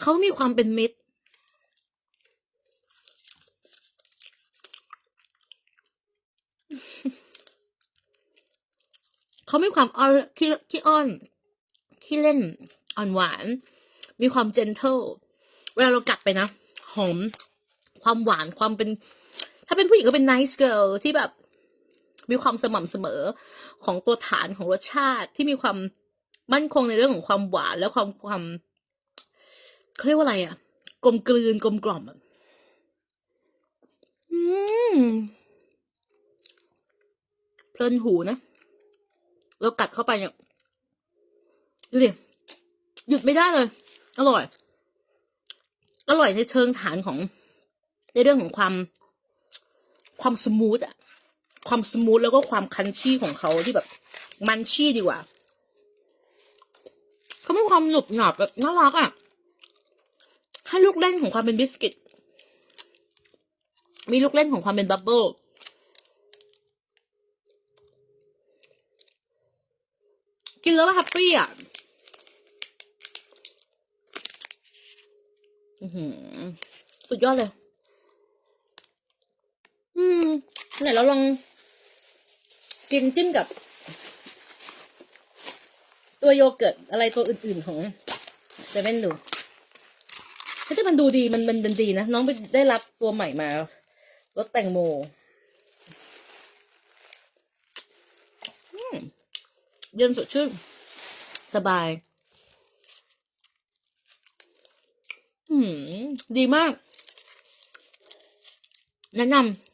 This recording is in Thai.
เขามีความเป็นมิตร เขามีความอ้อนขี้ขี้อ้อนขี้เล่นอ่อนหวาน มีความเจนเทลเวลาเรากัดไปนะ หอม ความหวานความเป็น ถ้าเป็นผู้หญิงก็เป็น nice girl ที่แบบ มีความสม่ำเสมอของตัวฐานของรสชาติที่มีความมั่นคงในเรื่องของความหวานและความความ เขาเรียกว่าอะไรอะกลมกลืนกลมกล่อมอะอืมเพลินหูนะเรากัดเข้าไปเนี่ยดูดิหยุดไม่ได้เลย อร่อย อร่อยในเชิงฐานของ ในเรื่องของความ ความสมูทอะความสมูทแล้วก็ความคันชี่ของเขาที่แบบ มันชี่ดีกว่าเขามีความหนุบหนับแบบน่ารักอะ ให้ลูกเล่นของความเป็นบิสกิต มีลูกเล่นของความเป็นบับเบิลกินแล้วก็แฮปปี้อะอือหือสุดยอดเลย อืม ไหนเราลอง กินจิ้มกับ ตัวโยเกิร์ตอะไรตัวอื่นๆของเซเว่นดู ถ้ามันดูดีมันมันเป็นดีนะน้องไปได้รับตัวใหม่มารสแตงโมอืมเย็นสดชื่นสบาย อืม ดีมาก แนะนำ